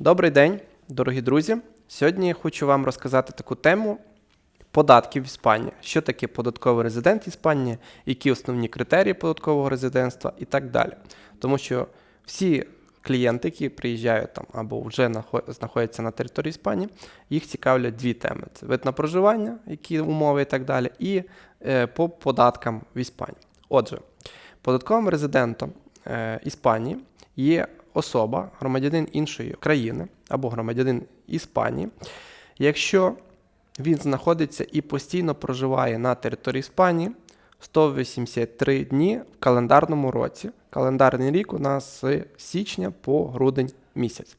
Добрий день, дорогі друзі. Сьогодні я хочу вам розказати таку тему податків в Іспанії. Що таке податковий резидент Іспанії, які основні критерії податкового резидентства і так далі. Тому що всі клієнти, які приїжджають там або вже знаходяться на території Іспанії, їх цікавлять дві теми: це вид на проживання, які умови і так далі, і е, по податкам в Іспанії. Отже, податковим резидентом е, Іспанії є особа, громадянин іншої країни або громадянин Іспанії, якщо він знаходиться і постійно проживає на території Іспанії 183 дні в календарному році. Календарний рік у нас з січня по грудень місяць.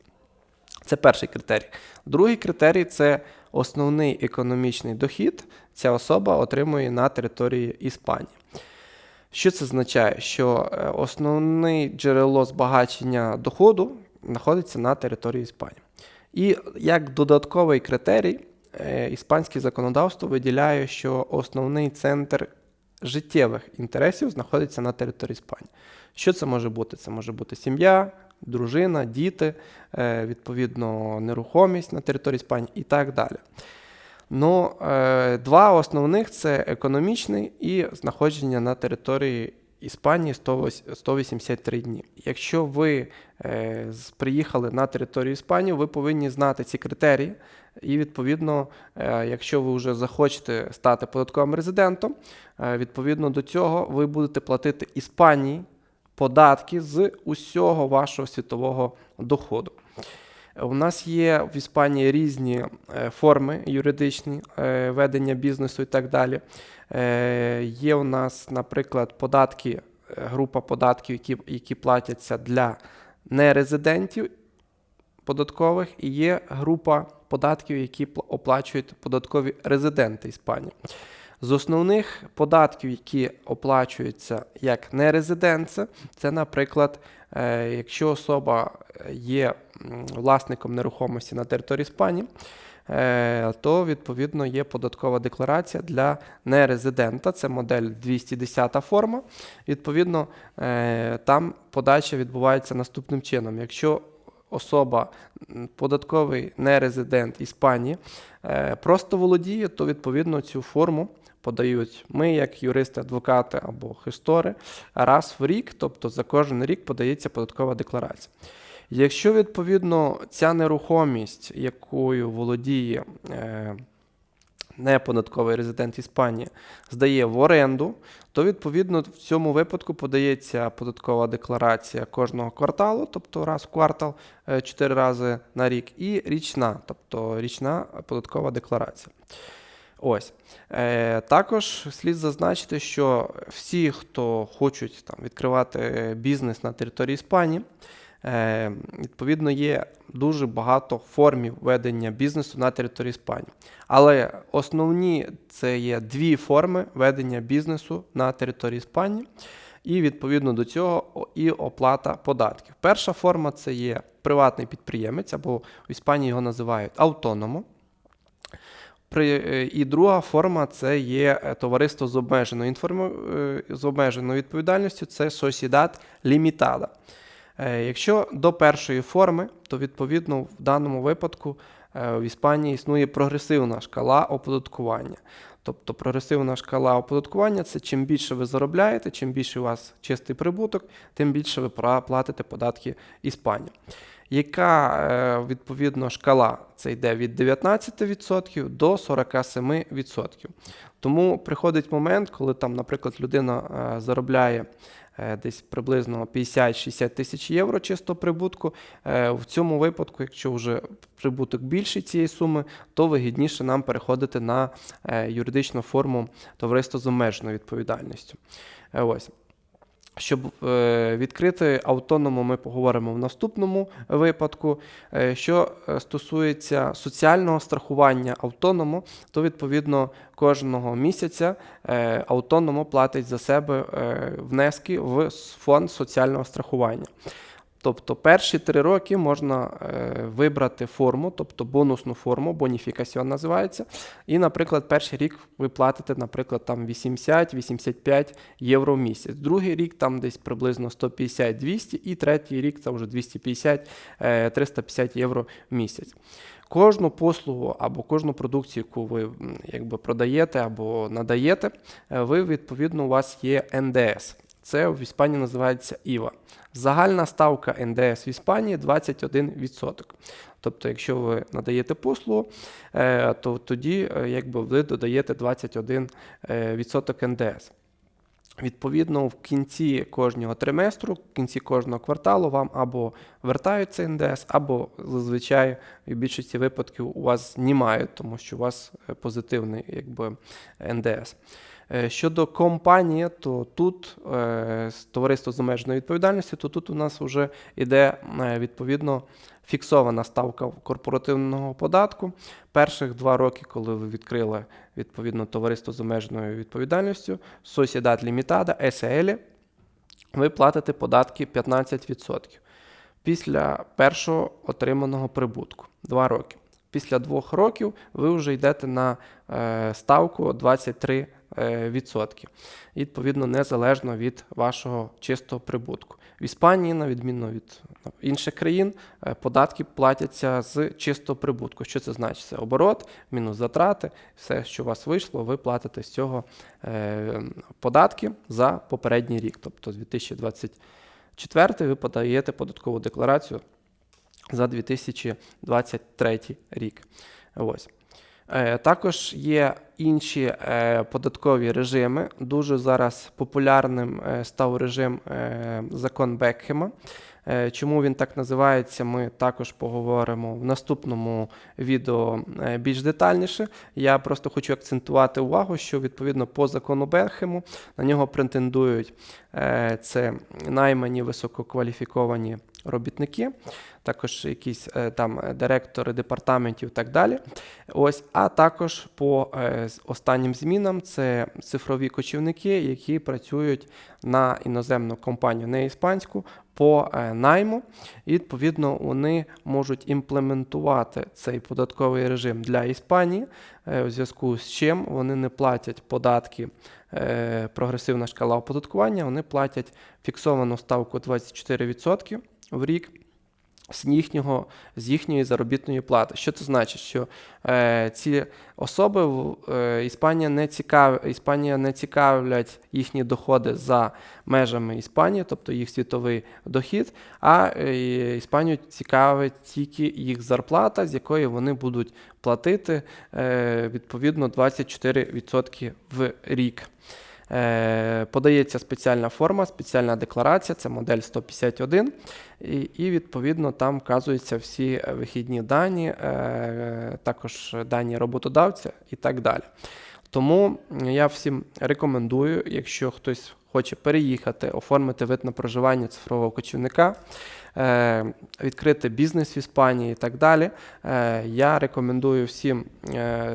Це перший критерій. Другий критерій це основний економічний дохід. Ця особа отримує на території Іспанії. Що це означає? Що е, основне джерело збагачення доходу знаходиться на території Іспанії. І як додатковий критерій, е, іспанське законодавство виділяє, що основний центр життєвих інтересів знаходиться на території Іспанії. Що це може бути? Це може бути сім'я, дружина, діти, е, відповідно, нерухомість на території Іспанії і так далі. Ну, е, два основних це економічний і знаходження на території Іспанії 183 дні. Якщо ви е, приїхали на територію Іспанії, ви повинні знати ці критерії. І відповідно, е, якщо ви вже захочете стати податковим резидентом, відповідно до цього ви будете платити Іспанії податки з усього вашого світового доходу. У нас є в Іспанії різні е, форми юридичні е, ведення бізнесу і так далі. Е, Є у нас, наприклад, податки, група податків, які, які платяться для нерезидентів податкових, і є група податків, які оплачують податкові резиденти Іспанії. З основних податків, які оплачуються як нерезиденти, це, наприклад, е, якщо особа е, є власником нерухомості на території Іспанії, е, то відповідно є податкова декларація для нерезидента. Це модель 210 форма. Відповідно, там подача відбувається наступним чином. Якщо особа податковий нерезидент Іспанії просто володіє, то відповідно цю форму подають ми, як юристи, адвокати або хистори, раз в рік, тобто за кожен рік подається податкова декларація. Якщо відповідно ця нерухомість, якою володіє е, неподатковий резидент Іспанії, здає в оренду, то відповідно в цьому випадку подається податкова декларація кожного кварталу, тобто раз в квартал, е, чотири рази на рік, і річна, тобто річна податкова декларація. Ось. Е, також слід зазначити, що всі, хто хочуть там, відкривати бізнес на території Іспанії, е, відповідно є дуже багато формів ведення бізнесу на території Іспанії. Але основні це є дві форми ведення бізнесу на території Іспанії, і відповідно до цього і оплата податків. Перша форма це є приватний підприємець, або в Іспанії його називають автономом. Е, і друга форма це є е, товариство з обмеженою, інформ... е, з обмеженою відповідальністю, це Sociedad Limitada. Якщо до першої форми, то відповідно в даному випадку в Іспанії існує прогресивна шкала оподаткування. Тобто прогресивна шкала оподаткування це чим більше ви заробляєте, чим більше у вас чистий прибуток, тим більше ви платите податки Іспанії. Яка е, відповідно шкала? Це йде від 19% до 47%. Тому приходить момент, коли там, наприклад, людина е, заробляє е, десь приблизно 50-60 тисяч євро чистого прибутку. В цьому випадку, якщо вже прибуток більший цієї суми, то вигідніше нам переходити на юридичну форму товариства з обмеженою відповідальністю. Ось. Щоб е, відкрити автоному, ми поговоримо в наступному випадку. Е, що е, стосується соціального страхування автоному, то відповідно кожного місяця автоному платить за себе внески в фонд соціального страхування. Тобто перші три роки можна е, вибрати форму, тобто бонусну форму, боніфікаціон називається. І, наприклад, перший рік ви платите, наприклад, там 80-85 євро в місяць. Другий рік там десь приблизно 150-200, і третій рік це вже 250-350 євро в місяць. Кожну послугу або кожну продукцію, яку ви якби продаєте або надаєте, е, ви відповідно у вас є НДС. Це в Іспанії називається ІВА. Загальна ставка НДС в Іспанії 21%. Тобто, якщо ви надаєте послугу, е, то тоді е, якби ви додаєте 21% НДС. Відповідно, в кінці кожного триместру, в кінці кожного кварталу вам або вертаються НДС, або зазвичай в більшості випадків у вас знімають, тому що у вас е, позитивний якби, НДС. Е, Щодо компанії, то тут е, товариство з обмеженою відповідальністю, то тут у нас вже йде е, відповідно фіксована ставка корпоративного податку. Перших два роки, коли ви відкрили відповідно товариство з обмеженою відповідальністю, Sociedad Limitada, SL, ви платите податки 15% після першого отриманого прибутку 2 роки. Після двох років ви вже йдете на ставку 23%. Е, відсотки. І, Відповідно, незалежно від вашого чистого прибутку. В Іспанії, на відміну від інших країн, е, податки платяться з чистого прибутку. Що це значить? Це оборот, мінус затрати, все, що у вас вийшло, ви платите з цього е, податки за попередній рік. Тобто 2024 ви подаєте податкову декларацію за 2023 рік. Ось. Е, Також є інші е, податкові режими. Дуже зараз популярним е, став режим закон Бекхема. Е, Чому він так називається, ми також поговоримо в наступному відео е, більш детальніше. Я просто хочу акцентувати увагу, що відповідно по закону Бекхему на нього претендують е, це наймані висококваліфіковані робітники, також якісь там директори департаментів і так далі. Ось, а також по останнім змінам це цифрові кочівники, які працюють на іноземну компанію, не іспанську, по е, найму. І відповідно вони можуть імплементувати цей податковий режим для Іспанії, е, у зв'язку з чим вони не платять податки. е, Прогресивна шкала оподаткування, вони платять фіксовану ставку 24% в рік з, їхнього, з їхньої заробітної плати. Що це значить? Що е, ці особи е, Іспанія не цікав, Іспанія не цікавлять їхні доходи за межами Іспанії, тобто їх світовий дохід, а е, Іспанію цікавить тільки їх зарплата, з якої вони будуть платити е, відповідно 24% в рік. Е, Подається спеціальна форма, спеціальна декларація, це модель 151, і, і відповідно там вказуються всі вихідні дані, е, також дані роботодавця і так далі. Тому я всім рекомендую, якщо хтось хоче переїхати, оформити вид на проживання цифрового кочівника, е, відкрити бізнес в Іспанії і так далі. Я рекомендую всім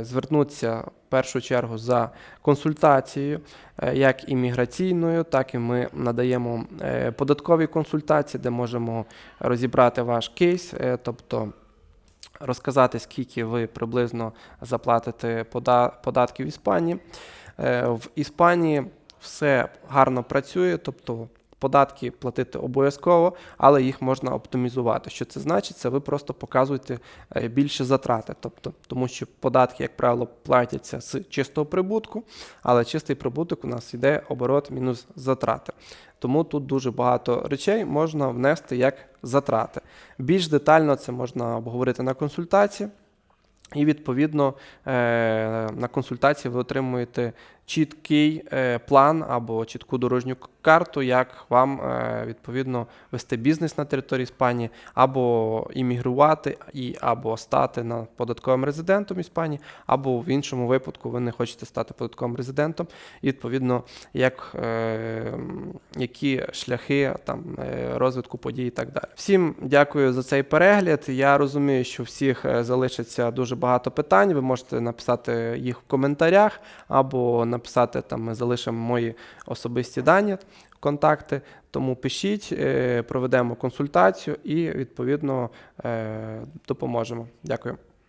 звернутися першу чергу за консультацією, е, як імміграційною, так і ми надаємо е, податкові консультації, де можемо розібрати ваш кейс, е, тобто розказати, скільки ви приблизно заплатите податків в Іспанії. В Іспанії все гарно працює, тобто податки платити обов'язково, але їх можна оптимізувати. Що це значить? Це ви просто показуєте е, більше затрати, тобто, тому що податки, як правило, платяться з чистого прибутку, але чистий прибуток у нас йде оборот мінус затрати. Тому тут дуже багато речей можна внести як затрати. Більш детально це можна обговорити на консультації. І відповідно е, на консультації ви отримуєте чіткий е, план або чітку дорожню карту, як вам е, відповідно вести бізнес на території Іспанії, або іммігрувати, і або стати на податковим резидентом Іспанії, або в іншому випадку ви не хочете стати податковим резидентом. І відповідно, як, е, які шляхи там розвитку подій і так далі. Всім дякую за цей перегляд. Я розумію, що всіх залишиться дуже багато питань. Ви можете написати їх в коментарях або написати, там ми залишимо мої особисті дані, контакти. Тому пишіть, е, проведемо консультацію і відповідно е, допоможемо. Дякую.